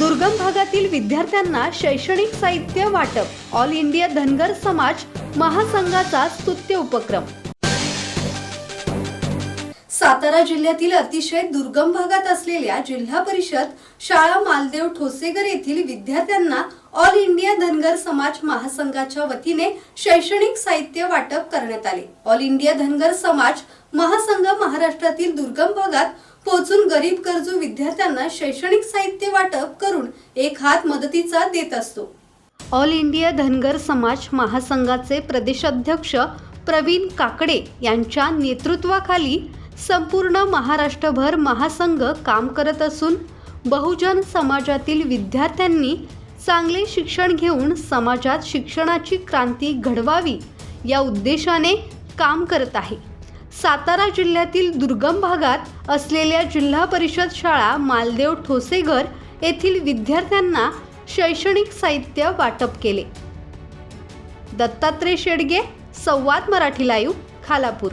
दुर्गम भागातील विद्यार्थ्यांना शैक्षणिक साहित्य वाटप ऑल इंडिया धनगर समाज महासंघाचा स्तुत्य उपक्रम. सातारा जिल्ह्यातील अतिशय दुर्गम भागात असलेल्या जिल्हा परिषद शाळा मालदेव ठोसेगर येथील विद्यार्थ्यांना ऑल इंडिया धनगर समाज महासंघाच्या वतीने शैक्षणिक साहित्य वाटप करण्यात आले. ऑल इंडिया धनगर समाज महासंघ महाराष्ट्रातील दुर्गम भागात पोहोचून गरीब गरजू विद्यार्थ्यांना शैक्षणिक साहित्य वाटप करून एक हात मदतीचा देत असतो. ऑल इंडिया धनगर समाज महासंघाचे प्रदेशाध्यक्ष प्रवीण काकडे यांच्या नेतृत्वाखाली संपूर्ण महाराष्ट्रभर महासंघ काम करत असून बहुजन समाजातील विद्यार्थ्यांनी चांगले शिक्षण घेऊन समाजात शिक्षणाची क्रांती घडवावी या उद्देशाने काम करत आहे. सातारा जिल्ह्यातील दुर्गम भागात असलेल्या जिल्हा परिषद शाळा मालदेव ठोसेघर येथील विद्यार्थ्यांना शैक्षणिक साहित्य वाटप केले. दत्तात्रय शेडगे संवाद मराठी लाईव्ह खालापूर.